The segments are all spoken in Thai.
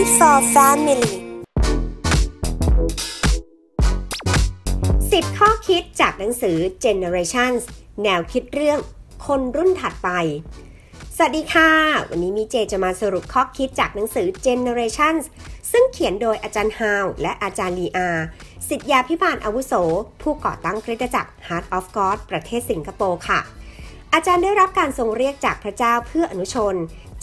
Read for Family 10 ข้อคิดจากหนังสือ Generations แนวคิดเรื่องคนรุ่นถัดไป สวัสดีค่ะ วันนี้มีเจจะมาสรุปข้อคิดจากหนังสือ Generations ซึ่งเขียนโดยอาจารย์ฮาวและอาจารย์ลีอาสิทธยาพิบาลอาวุโส ผู้ก่อตั้งคริสตจักร Heart of God ประเทศสิงคโปร์ค่ะอาจารย์ได้รับการทรงเรียกจากพระเจ้าเพื่ออนุชน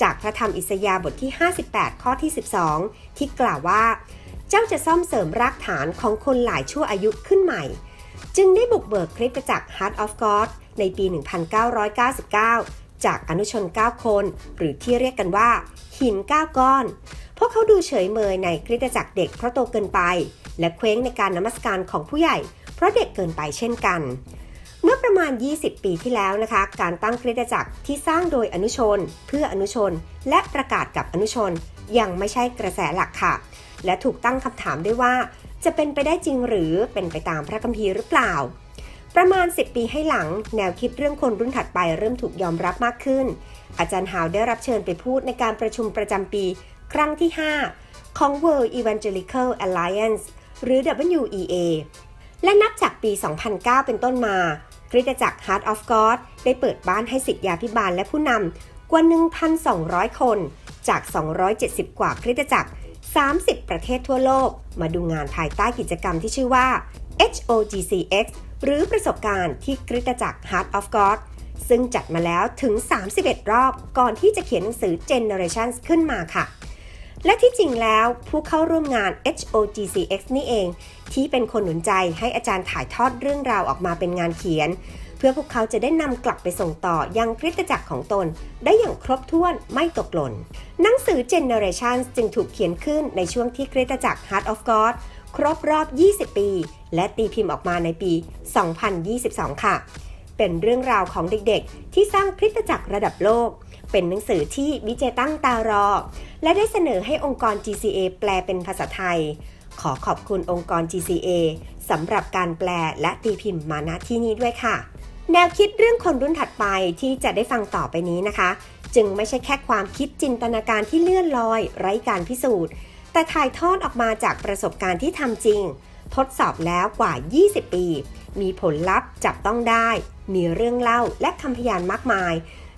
จากพระธรรมอิสยาห์บทที่ 58 ข้อที่ 12 ที่กล่าวว่า เจ้าจะซ่อมเสริมรากฐานของคนหลายชั่วอายุขึ้นใหม่ จึงได้บุกเบิกคริสตจักร Heart of God ในปี 1999 จากอนุชน 9 คน หรือที่เรียกกันว่า หิน 9 ก้อน พวกเขาดูเฉยเมยในคริสตจักรเด็กเพราะโตเกินไป และเคว้งในการนมัสการของผู้ใหญ่ เพราะเด็กเกินไปเช่นกัน มื่อประมาณ 20 ปีที่แล้วนะคะ การตั้งคริสตจักรที่สร้างโดยอนุชน เพื่ออนุชน และประกาศกับอนุชน ยังไม่ใช่กระแสหลักค่ะ และถูกตั้งคำถามด้วยว่า จะเป็นไปได้จริงหรือเป็นไปตามพระคัมภีร์หรือเปล่า ประมาณ 10 ปีให้หลัง แนวคิดเรื่องคนรุ่นถัดไปเริ่มถูกยอมรับมากขึ้น อาจารย์หาวได้รับเชิญไปพูดในการประชุมประจำปี ครั้งที่ 5 ของ World Evangelical Alliance หรือ WEA และนับจากปี 2009 เป็นต้นมา คริสตจักร Heart of God ได้เปิดบ้านให้สิทธยาพิบาลและผู้นำกว่า 1,200 คน จาก 270 กว่าคริสตจักร 30 ประเทศทั่วโลก มาดูงานภายใต้กิจกรรมที่ชื่อว่า HOGCX หรือประสบการณ์ที่คริสตจักร Heart of God ซึ่งจัดมาแล้วถึง 31 รอบก่อนที่จะเขียนหนังสือ Generations ขึ้นมาค่ะ และที่จริงแล้วผู้เข้าร่วมงาน HOGCX นี่เอง ที่เป็นคนหนุนใจให้อาจารย์ถ่ายทอดเรื่องราวออกมาเป็นงานเขียน เพื่อพวกเขาจะได้นำกลับไปส่งต่อยังคริสตจักรของตน ได้อย่างครบถ้วนไม่ตกหล่นหนังสือ Generations จึงถูกเขียนขึ้นในช่วงที่คริสตจักร Heart of God ครบรอบ 20 ปี และตีพิมพ์ออกมาในปี 2022 ค่ะ เป็นเรื่องราวของเด็กๆ ที่สร้างคริสตจักรระดับโลก เป็นหนังสือที่วิเจตั้งตารอ และได้เสนอให้องค์กร GCA แปลเป็นภาษาไทย ขอขอบคุณองค์กร GCA สำหรับการแปลและตีพิมพ์มาณที่นี้ด้วยค่ะ แนวคิดเรื่องคนรุ่นถัดไปที่จะได้ฟังต่อไปนี้นะคะ จึงไม่ใช่แค่ความคิดจินตนาการที่เลื่อนลอย ไร้การพิสูจน์ แต่ถ่ายทอดออกมาจากประสบการณ์ที่ทำจริงทดสอบแล้วกว่า 20 ปี มีผลลัพธ์จับต้องได้ มีเรื่องเล่าและคำพยานมากมาย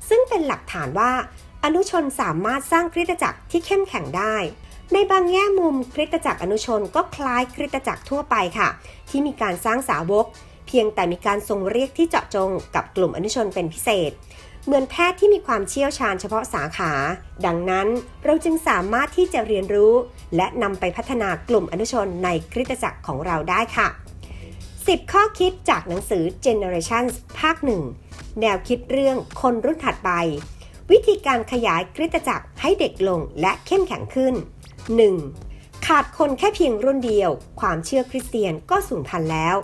ซึ่งเป็นหลักฐานว่า อนุชนสามารถสร้างคริสตจักรที่เข้มแข็งได้ ในบางแง่มุมคริสตจักรอนุชนก็คล้ายคริสตจักรทั่วไปค่ะ ที่มีการสร้างสาวก เพียงแต่มีการทรงเรียกที่เจาะจงกับกลุ่มอนุชนเป็นพิเศษ เหมือนแพทย์ที่มีความเชี่ยวชาญเฉพาะสาขา ดังนั้นเราจึงสามารถที่จะเรียนรู้ และนำไปพัฒนากลุ่มอนุชนในคริสตจักรของเราได้ค่ะ 10 ข้อคิดจากหนังสือ Generations ภาค 1 แนวคิดเรื่องคนรุ่นถัดไป วิธีการขยายคริตจักรให้เด็กลงและเข้มแข็งขึ้น 1. ขาดคนแค่เพียงรุ่นเดียว ความเชื่อคริสเตียนก็สูญพันธุ์แล้ว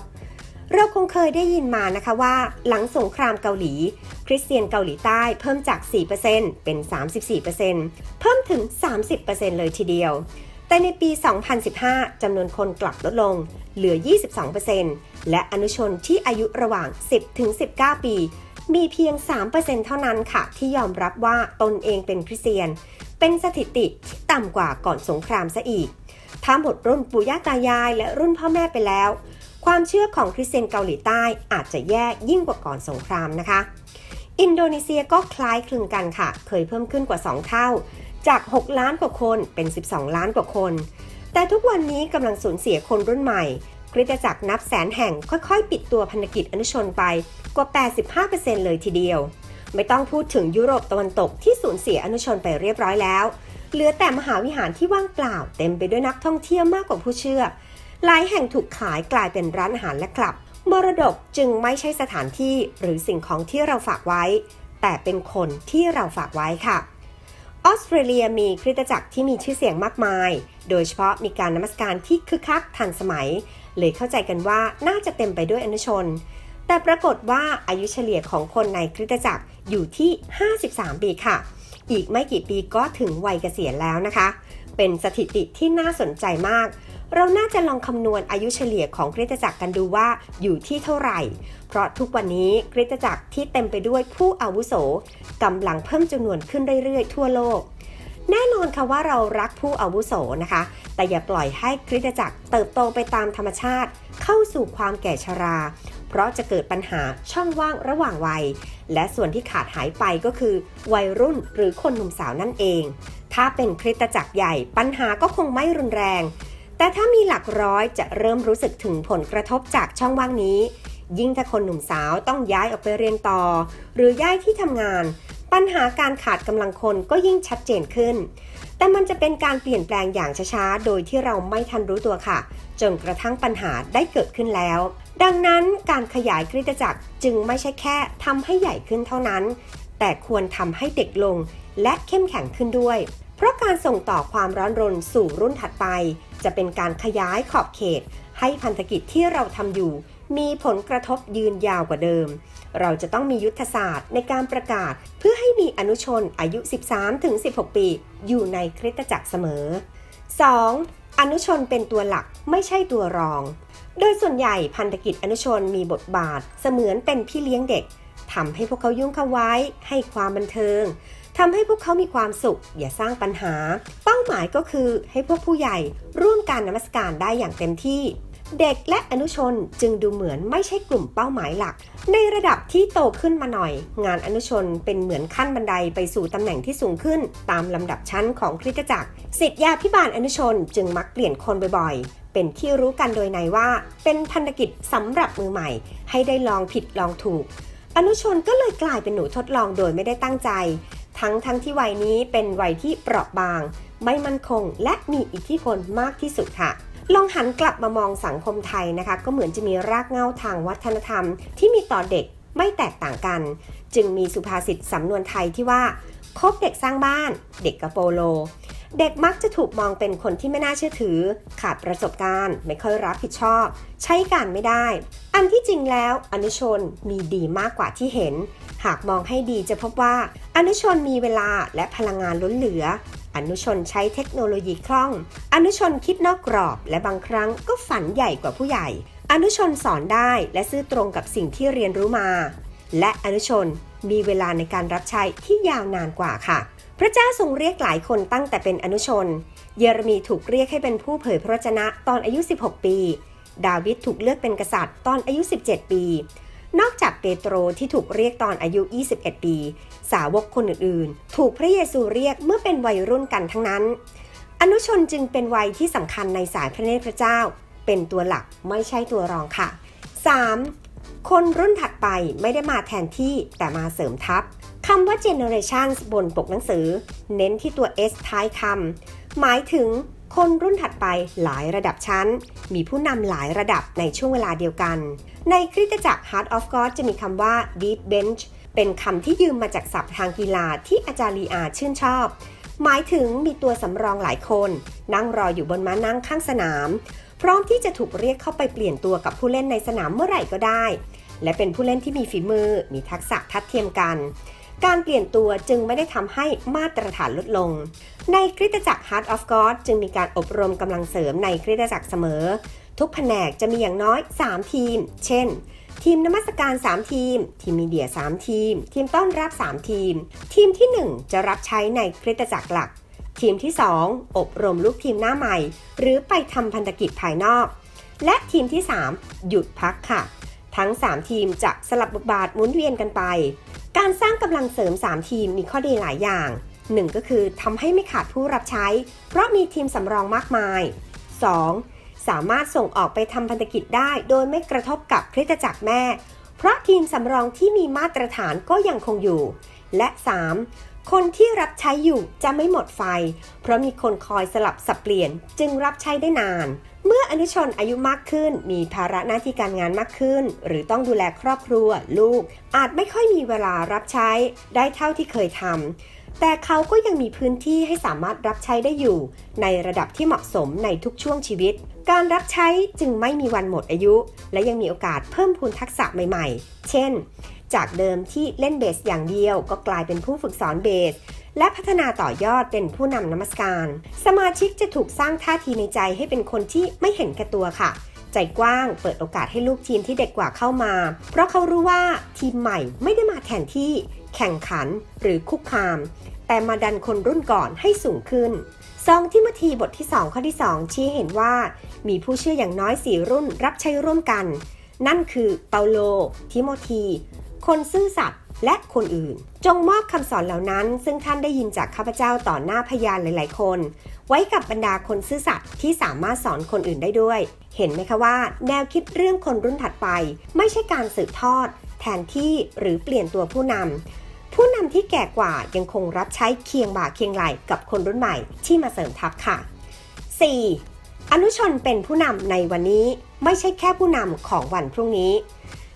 เราคงเคยได้ยินมานะคะว่า หลังสงครามเกาหลี คริสเตียนเกาหลีใต้เพิ่มจาก 4%เป็น 34%เพิ่มถึง 30%เลยทีเดียว แต่ในปี 2015 จำนวนคนกลับลดลง เหลือ 22%และอนุชนที่อายุระหว่าง 10-19 ปี มีเพียง 3%เท่านั้นค่ะ ที่ยอมรับว่าตนเองเป็นคริสเตียน เป็นสถิติที่ต่ำกว่าก่อนสงครามซะอีก ถ้าหมดรุ่นปู่ย่าตายาย และรุ่นพ่อแม่ไปแล้ว ความเชื่อของคริสเตียนเกาหลีใต้อาจจะแย่ยิ่งกว่าก่อนสงครามนะคะ อินโดนีเซียก็คล้ายคลึงกันค่ะ เคยเพิ่มขึ้นกว่า 2 เท่า จาก 6 ล้านกว่าคนเป็น 12 ล้านกว่าคน แต่ทุกวันนี้กำลังสูญเสียคนรุ่นใหม่คริสตจักรนับแสนแห่งค่อยๆ ปิดตัวพันธกิจอนุชนไปกว่า 85%เลยทีเดียว ไม่ต้องพูดถึงยุโรปตะวันตกที่สูญเสียอนุชนไปเรียบร้อยแล้ว เหลือแต่มหาวิหารที่ว่างเปล่า เต็มไปด้วยนักท่องเที่ยวมากกว่าผู้เชื่อ หลายแห่งถูกขายกลายเป็นร้านอาหารและคลับ มรดกจึงไม่ใช่สถานที่หรือสิ่งของที่เราฝากไว้ แต่เป็นคนที่เราฝากไว้ค่ะ ออสเตรเลียมีคริสตจักรที่มีชื่อเสียงมากมาย โดยเฉพาะมีการนมัสการที่คึกคักทันสมัย เลยเข้าใจกันว่าน่าจะเต็มไปด้วยอนุชน แต่ปรากฏว่าอายุเฉลี่ยของคนในคริสตจักรอยู่ที่ 53 ปีค่ะ อีกไม่กี่ปีก็ถึงวัยเกษียณแล้วนะคะ เป็นสถิติที่น่าสนใจมาก เราน่าจะลองคำนวณอายุเฉลี่ยของคริสตจักรกันดูว่าอยู่ที่เท่าไหร่ เพราะทุกวันนี้คริสตจักรที่เต็มไปด้วยผู้อาวุโสกำลังเพิ่มจำนวนขึ้นเรื่อยๆ ทั่วโลก แน่นอนค่ะว่าเรารักผู้อาวุโสนะคะ แต่อย่าปล่อยให้คริสตจักรเติบโตไปตามธรรมชาติ เข้าสู่ความแก่ชรา เพราะจะเกิดปัญหาช่องว่างระหว่างวัย และส่วนที่ขาดหายไปก็คือ วัยรุ่นหรือคนหนุ่มสาวนั่นเอง ถ้าเป็นคริสตจักรใหญ่ปัญหาก็คงไม่รุนแรง แต่ถ้ามีหลักร้อยจะเริ่มรู้สึกถึงผลกระทบจากช่องว่างนี้ ยิ่งถ้าคนหนุ่มสาวต้องย้ายออกไปเรียนต่อ หรือย้ายที่ทำงาน ปัญหาการขาดกำลังคนก็ยิ่งชัดเจนขึ้น แต่มันจะเป็นการเปลี่ยนแปลงอย่างช้าๆ โดยที่เราไม่ทันรู้ตัวค่ะ จนกระทั่งปัญหาได้เกิดขึ้นแล้ว ดังนั้นการขยายคริสตจักรจึงไม่ใช่แค่ทำให้ใหญ่ขึ้นเท่านั้น แต่ควรทำให้เด็กลง และเข้มแข็งขึ้นด้วย เพราะการส่งต่อความร้อนรนสู่รุ่นถัดไป จะเป็นการขยายขอบเขต ให้พันธกิจที่เราทำอยู่ มีผลกระทบยืนยาวกว่าเดิม เราจะต้องมียุทธศาสตร์ในการประกาศ เพื่อให้มีอนุชนอายุ 13-16 ปี อยู่ในคริสตจักรเสมอ 2. อนุชนเป็นตัวหลักไม่ใช่ตัวรอง โดยส่วนใหญ่พันธกิจอนุชนมีบทบาท เสมือนเป็นพี่เลี้ยงเด็กทำให้พวกเขายุ่งเข้าไว้ ให้ความบันเทิง ทำให้พวกเขามีความสุข อย่าสร้างปัญหา เป้าหมายก็คือให้พวกผู้ใหญ่ร่วมการนมัสการได้อย่างเต็มที่ เด็กและอนุชนจึงดูเหมือนไม่ใช่กลุ่มเป้าหมายหลัก ในระดับที่โตขึ้นมาหน่อย งานอนุชนเป็นเหมือนขั้นบันไดไปสู่ตำแหน่งที่สูงขึ้น ตามลำดับชั้นของคริสตจักรสิทธิยาพิบาลอนุชนจึงมักเปลี่ยนคนบ่อยๆ เป็นที่รู้กันโดยในว่า เป็นพันธกิจสำหรับมือใหม่ ให้ได้ลองผิดลองถูกอนุชนก็เลยกลายเป็นหนูทดลองโดยไม่ได้ตั้งใจ ทั้งทั้งที่วัยนี้เป็นวัยที่เปราะบาง ไม่มั่นคง และมีอิทธิพลมากที่สุดค่ะ ลองหันกลับมามองสังคมไทยนะคะ ก็เหมือนจะมีรากเหง้าทางวัฒนธรรม ที่มีต่อเด็กไม่แตกต่างกัน จึงมีสุภาษิตสำนวนไทยที่ว่าคบเด็กสร้างบ้าน เด็กกระโปโล เด็กมักจะถูกมองเป็นคนที่ไม่น่าเชื่อถือ ขาดประสบการณ์ ไม่ค่อยรับผิดชอบ ใช้การไม่ได้ อันที่จริงแล้วอนุชนมีดีมากกว่าที่เห็น หากมองให้ดีจะพบว่า อนุชนมีเวลาและพลังงานล้นเหลือ อนุชนใช้เทคโนโลยีคล่อง อนุชนคิดนอกกรอบ และบางครั้งก็ฝันใหญ่กว่าผู้ใหญ่ อนุชนสอนได้และซื่อตรงกับสิ่งที่เรียนรู้มา และอนุชนมีเวลาในการรับใช้ที่ยาวนานกว่าค่ะ พระเจ้าทรงเรียกหลายคนตั้งแต่เป็นอนุชน เยเรมีถูกเรียกให้เป็นผู้เผยพระวจนะตอนอายุ 16 ปี ดาวิดถูกเลือกเป็นกษัตริย์ตอนอายุ 17 ปี นอกจากเปโตรที่ถูกเรียกตอนอายุ 21 ปี สาวกคนอื่นๆ ถูกพระเยซูเรียกเมื่อเป็นวัยรุ่นกันทั้งนั้น อนุชนจึงเป็นวัยที่สำคัญในสายพระเนตรพระเจ้า เป็นตัวหลักไม่ใช่ตัวรองค่ะ 3. คนรุ่นถัดไปไม่ได้มาแทนที่แต่มาเสริมทัพคำว่า generations บนปกหนังสือ เน้นที่ตัว s ท้ายคำหมายถึง คนรุ่นถัดไปหลายระดับชั้น มีผู้นำหลายระดับในช่วงเวลาเดียวกัน ในคริสตจักร Heart of God จะมีคำว่า deep bench เป็นคำที่ยืมมาจากศัพท์ทางกีฬาที่อาจารย์ลีอาชื่นชอบ หมายถึงมีตัวสำรองหลายคน นั่งรออยู่บนม้านั่งข้างสนาม พร้อมที่จะถูกเรียกเข้าไปเปลี่ยนตัวกับผู้เล่นในสนามเมื่อไหร่ก็ได้ และเป็นผู้เล่นที่มีฝีมือ มีทักษะทัดเทียมกัน การเปลี่ยนตัวจึงไม่ได้ทำให้มาตรฐานลดลง ในคริสตจักร Heart of God จึงมีการอบรมกำลังเสริมในคริสตจักรเสมอ ทุกแผนกจะมีอย่างน้อย 3 ทีม เช่น ทีมนมัสการ 3 ทีม ทีมมีเดีย 3 ทีม ทีมต้อนรับ 3 ทีม ทีมที่ 1 จะรับใช้ในคริสตจักรหลัก ทีมที่ 2 อบรมลูกทีมหน้าใหม่ หรือไปทำพันธกิจภายนอก และทีมที่ 3 หยุดพักค่ะ ทั้ง 3 ทีมจะสลับบทบาทหมุนเวียนกันไป การสร้างกำลังเสริม 3 ทีมมีข้อดีหลายอย่าง 1 ก็คือทำให้ไม่ขาดผู้รับใช้ เพราะมีทีมสำรองมากมาย 2. สามารถส่งออกไปทำพันธกิจได้ โดยไม่กระทบกับคริสตจักรแม่ เพราะทีมสำรองที่มีมาตรฐานก็ยังคงอยู่ และ 3. คนที่รับใช้อยู่จะไม่หมดไฟ เพราะมีคนคอยสลับสับเปลี่ยนจึงรับใช้ได้นาน เมื่ออนุชนอายุมากขึ้น มีภาระหน้าที่การงานมากขึ้น หรือต้องดูแลครอบครัว ลูก อาจไม่ค่อยมีเวลารับใช้ได้เท่าที่เคยทำแต่เขาก็ยังมีพื้นที่ให้สามารถรับใช้ได้อยู่ ในระดับที่เหมาะสมในทุกช่วงชีวิต การรับใช้จึงไม่มีวันหมดอายุ และยังมีโอกาสเพิ่มพูนทักษะใหม่ๆ เช่น จากเดิมที่เล่นเบสอย่างเดียวก็กลายเป็นผู้ฝึกสอนเบส และพัฒนาต่อยอดเป็นผู้นำนมัสการ สมาชิกจะถูกสร้างท่าทีในใจให้เป็นคนที่ไม่เห็นแก่ตัวค่ะ ใจกว้างเปิดโอกาสให้ลูกทีมที่เด็กกว่าเข้ามา เพราะเขารู้ว่าทีมใหม่ไม่ได้มาแทนที่ แข่งขันหรือคุกคาม แต่มาดันคนรุ่นก่อนให้สูงขึ้นซองทิโมธีบทที่ 2 ข้อที่ 2 ชี้เห็นว่า มีผู้เชื่ออย่างน้อย 4 รุ่นรับใช้ร่วมกัน นั่นคือเปาโล ทิโมธี คนซื่อสัตย์และคนอื่น จงมอบคำสอนเหล่านั้น ซึ่งท่านได้ยินจากข้าพเจ้าต่อหน้าพยานหลาย ๆ คน ไว้กับบรรดาคนซื่อสัตย์ที่สามารถสอนคนอื่นได้ด้วย เห็นไหมคะว่า แนวคิดเรื่องคนรุ่นถัดไป ไม่ใช่การสืบทอด แทนที่หรือเปลี่ยนตัวผู้นำผู้นำที่แก่กว่ายังคงรับใช้เคียงบ่าเคียงไหลกับคนรุ่นใหม่ที่มาเสริมทัพค่ะ 4. อนุชนเป็นผู้นำในวันนี้ไม่ใช่แค่ผู้นำของวันพรุ่งนี้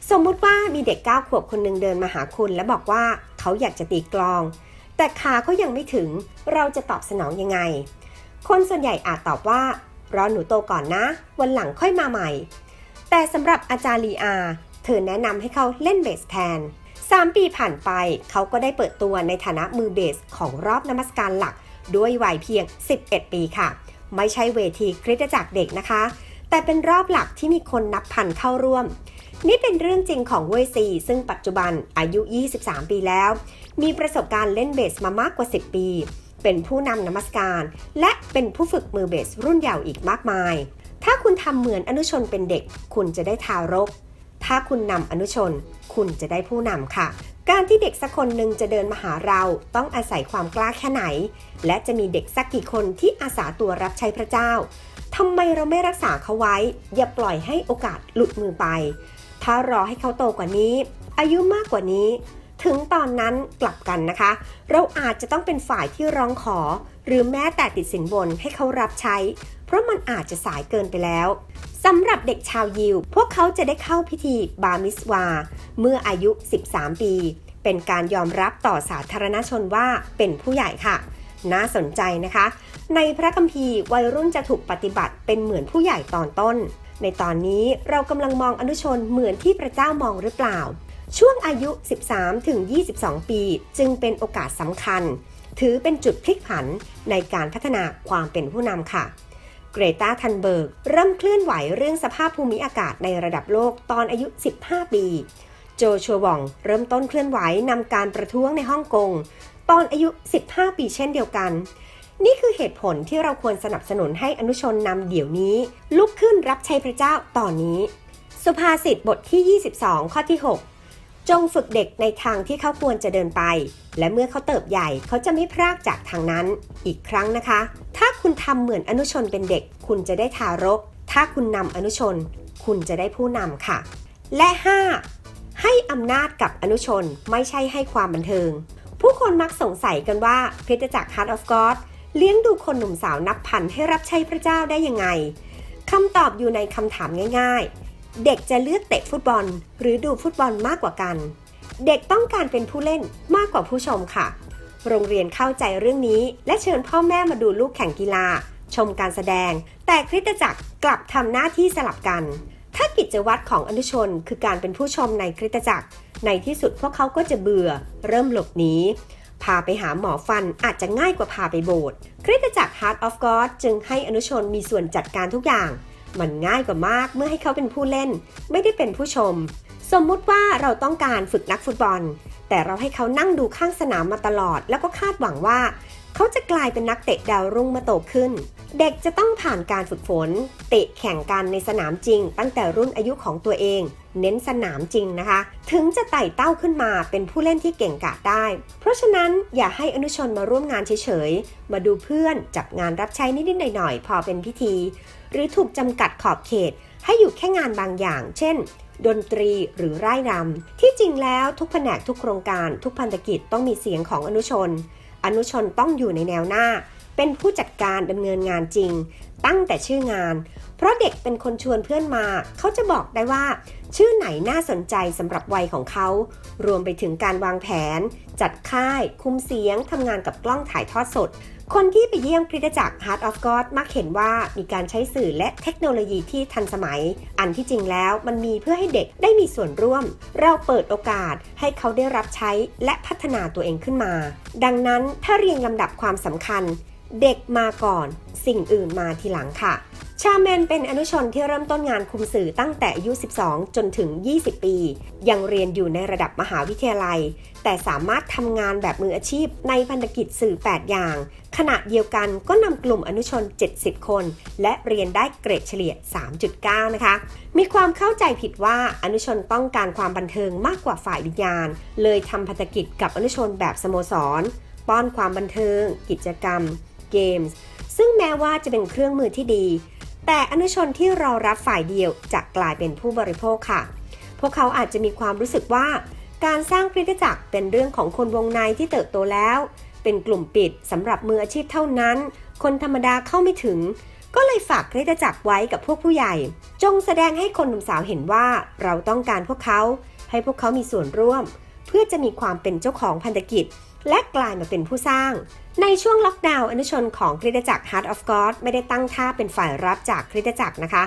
สมมุติว่ามีเด็ก9ขวบคนหนึ่งเดินมาหาคุณและบอกว่าเขาอยากจะตีกลอง แต่ขาเขายังไม่ถึง เราจะตอบสนองยังไง คนส่วนใหญ่อาจตอบว่ารอหนูโตก่อนนะ วันหลังค่อยมาใหม่ แต่สำหรับอาจารย์ลีอา เธอแนะนำให้เขาเล่นเบสแทน 3 ปีผ่านไปเขาก็ได้เปิดตัวในฐานะมือเบสของรอบนมัสการหลักด้วยวัยเพียง 11 ปีค่ะ ไม่ใช่เวทีคริสตจักรเด็กนะคะ แต่เป็นรอบหลักที่มีคนนับพันเข้าร่วม นี่เป็นเรื่องจริงของเวยซี ซึ่งปัจจุบันอายุ 23 ปีแล้ว มีประสบการณ์เล่นเบสมามากกว่า 10 ปี เป็นผู้นำนมัสการ และเป็นผู้ฝึกมือเบสรุ่นเยาว์อีกมากมาย ถ้าคุณทำเหมือนอนุชนเป็นเด็ก คุณจะได้ทารกถ้าคุณนำอนุชน คุณจะได้ผู้นำค่ะ การที่เด็กสักคนหนึ่งจะเดินมาหาเราต้องอาศัยความกล้าแค่ไหน และจะมีเด็กสักกี่คนที่อาสาตัวรับใช้พระเจ้าทำไมเราไม่รักษาเขาไว้ อย่าปล่อยให้โอกาสหลุดมือไป ถ้ารอให้เขาโตกว่านี้ อายุมากกว่านี้ ถึงตอนนั้นกลับกันนะคะ เราอาจจะต้องเป็นฝ่ายที่ร้องขอ หรือแม้แต่ติดสินบนให้เขารับใช้ เพราะมันอาจจะสายเกินไปแล้ว สำหรับเด็กชาวยิว พวกเขาจะได้เข้าพิธีบามิสวา เมื่ออายุ 13 ปี เป็นการยอมรับต่อสาธารณชนว่าเป็นผู้ใหญ่ค่ะ น่าสนใจนะคะ ในพระคัมภีร์วัยรุ่นจะถูกปฏิบัติเป็นเหมือนผู้ใหญ่ตอนต้น ในตอนนี้เรากำลังมองอนุชนเหมือนที่พระเจ้ามองหรือเปล่า ช่วงอายุ 13 ถึง 22 ปี จึงเป็นโอกาสสำคัญ ถือเป็นจุดพลิกผันในการพัฒนาความเป็นผู้นำค่ะ เกรตาทันเบิร์ก เริ่มเคลื่อนไหวเรื่องสภาพภูมิอากาศในระดับโลกตอนอายุ 15 ปี โจชัววองเริ่มต้นเคลื่อนไหวนำการประท้วงในฮ่องกง ตอนอายุ 15 ปีเช่นเดียวกัน นี่คือเหตุผลที่เราควรสนับสนุนให้อนุชนนำเดี๋ยวนี้ ลุกขึ้นรับใช้พระเจ้าตอนนี้ สุภาษิตบทที่ 22 ข้อที่ 6 จงฝึกเด็กในทางที่เขาควรจะเดินไป และเมื่อเขาเติบใหญ่เขาจะไม่พรากจากทางนั้น อีกครั้งนะคะ ถ้าคุณทำเหมือนอนุชนเป็นเด็ก คุณจะได้ทารก ถ้าคุณนำอนุชน คุณจะได้ผู้นำค่ะ และ 5. ให้อำนาจกับอนุชนไม่ใช่ให้ความบันเทิง ผู้คนมักสงสัยกันว่าคริสตจักร Heart of God เลี้ยงดูคนหนุ่มสาวนับพันให้รับใช้พระเจ้าได้ยังไงคำตอบอยู่ในคำถามง่ายๆ เด็กจะเลือกเตะฟุตบอล หรือดูฟุตบอลมากกว่ากัน เด็กต้องการเป็นผู้เล่นมากกว่าผู้ชมค่ะ โรงเรียนเข้าใจเรื่องนี้ และเชิญพ่อแม่มาดูลูกแข่งกีฬา ชมการแสดง แต่คริสตจักรกลับทำหน้าที่สลับกัน ถ้ากิจวัตรของอนุชนคือการเป็นผู้ชมในคริสตจักร ในที่สุดพวกเขาก็จะเบื่อ เริ่มหลบหนีพาไปหาหมอฟันอาจจะง่ายกว่าพาไปโบสถ์คริสตจักร Heart of God จึงให้อนุชนมีส่วนจัดการทุกอย่าง มันง่ายกว่ามากเมื่อให้เขาเป็นผู้เล่น ไม่ได้เป็นผู้ชม สมมุติว่าเราต้องการฝึกนักฟุตบอล แต่เราให้เขานั่งดูข้างสนามมาตลอด แล้วก็คาดหวังว่า เขาจะกลายเป็นนักเตะดาวรุ่งมื่อโตขึ้น เด็กจะต้องผ่านการฝึกฝน เตะแข่งกันในสนามจริง ตั้งแต่รุ่นอายุของตัวเอง เน้นสนามจริงนะคะ ถึงจะไต่เต้าขึ้นมาเป็นผู้เล่นที่เก่งกาจได้ เพราะฉะนั้นอย่าให้อนุชนมาร่วมงานเฉยๆมาดูเพื่อนจับงานรับใช้นิดๆหน่อยๆพอเป็นพิธี หรือถูกจำกัดขอบเขต ให้อยู่แค่งานบางอย่าง เช่น ดนตรีหรือร่ายรำที่จริงแล้วทุกแผนกทุกโครงการ ทุกพันธกิจต้องมีเสียงของอนุชน อนุชนต้องอยู่ในแนวหน้า เป็นผู้จัดการดำเนินงานจริง ตั้งแต่ชื่องาน เพราะเด็กเป็นคนชวนเพื่อนมา เขาจะบอกได้ว่า ชื่อไหนน่าสนใจสำหรับวัยของเขา รวมไปถึงการวางแผน จัดค่าย คุมเสียงทำงานกับกล้องถ่ายทอดสด คนที่ไปเยี่ยมคริสตจักร Heart of God มักเห็นว่ามีการใช้สื่อและเทคโนโลยีที่ทันสมัย อันที่จริงแล้วมันมีเพื่อให้เด็กได้มีส่วนร่วม เราเปิดโอกาสให้เขาได้รับใช้และพัฒนาตัวเองขึ้นมา ดังนั้นถ้าเรียงลำดับความสำคัญ เด็กมาก่อน สิ่งอื่นมาทีหลังค่ะ ชาแมนเป็นอนุชนที่เริ่มต้นงานคุมสื่อตั้งแต่อายุ 12 จนถึง 20 ปี ยังเรียนอยู่ในระดับมหาวิทยาลัย แต่สามารถทำงานแบบมืออาชีพในพันธกิจสื่อ 8 อย่าง ขณะเดียวกันก็นำกลุ่มอนุชน 70 คน และเรียนได้เกรดเฉลี่ย 3.9 นะคะ มีความเข้าใจผิดว่าอนุชนต้องการความบันเทิงมากกว่าฝ่ายวิญญาณ เลยทำพันธกิจกับอนุชนแบบสโมสร ป้อนความบันเทิง กิจกรรม เกมส์ซึ่งแม้ว่าจะเป็นเครื่องมือที่ดี แต่อนุชนที่รอรับฝ่ายเดียวจะกลายเป็นผู้บริโภคค่ะ พวกเขาอาจจะมีความรู้สึกว่า การสร้างคริสตจักรเป็นเรื่องของคนวงในที่เติบโตแล้ว เป็นกลุ่มปิดสำหรับมืออาชีพเท่านั้น คนธรรมดาเข้าไม่ถึง ก็เลยฝากคริสตจักรไว้กับพวกผู้ใหญ่ จงแสดงให้คนหนุ่มสาวเห็นว่าเราต้องการพวกเขา ให้พวกเขามีส่วนร่วม เพื่อจะมีความเป็นเจ้าของพันธกิจ และกลายมาเป็นผู้สร้าง ในช่วงล็อกดาวน์อนุชนของคริสตจักร Heart of God ไม่ได้ตั้งท่าเป็นฝ่ายรับจากคริสตจักรนะคะ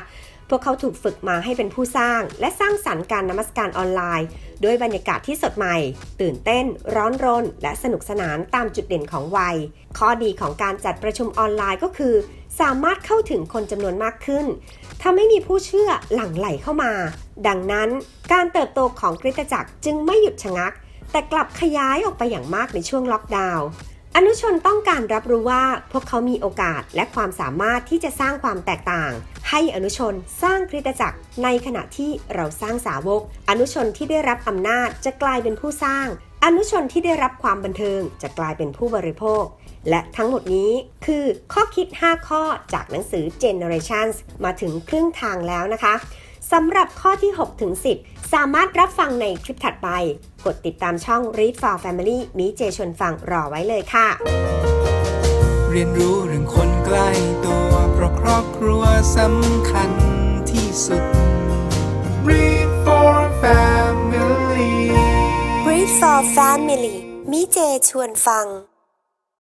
พวกเขาถูกฝึกมาให้เป็นผู้สร้าง และสร้างสรรค์การนมัสการออนไลน์ ด้วยบรรยากาศที่สดใหม่ ตื่นเต้น ร้อนรน และสนุกสนานตามจุดเด่นของวัย ข้อดีของการจัดประชุมออนไลน์ก็คือ สามารถเข้าถึงคนจำนวนมากขึ้นทำให้มีผู้เชื่อหลั่งไหลเข้ามา ดังนั้น การเติบโตของคริสตจักรจึงไม่หยุดชะงัก แต่กลับขยายออกไปอย่างมากในช่วงล็อกดาวน์อนุชนต้องการรับรู้ว่าพวกเขามีโอกาสและความสามารถที่จะสร้างความแตกต่าง ให้อนุชนสร้างคริสตจักรในขณะที่เราสร้างสาวก อนุชนที่ได้รับอำนาจจะกลายเป็นผู้สร้าง อนุชนที่ได้รับความบันเทิงจะกลายเป็นผู้บริโภค และทั้งหมดนี้คือข้อคิด 5 ข้อจากหนังสือ Generations มาถึงครึ่งทางแล้วนะคะสำหรับข้อที่ 6 ถึง 10 สามารถรับฟังในคลิปถัดไป กดติดตามช่อง Read for Family มีเจชวนฟังรอไว้เลยค่ะ เรียนรู้เรื่องคนใกล้ตัวเพราะครอบครัวสำคัญที่สุด Read for Family Read for Family มีเจชวนฟัง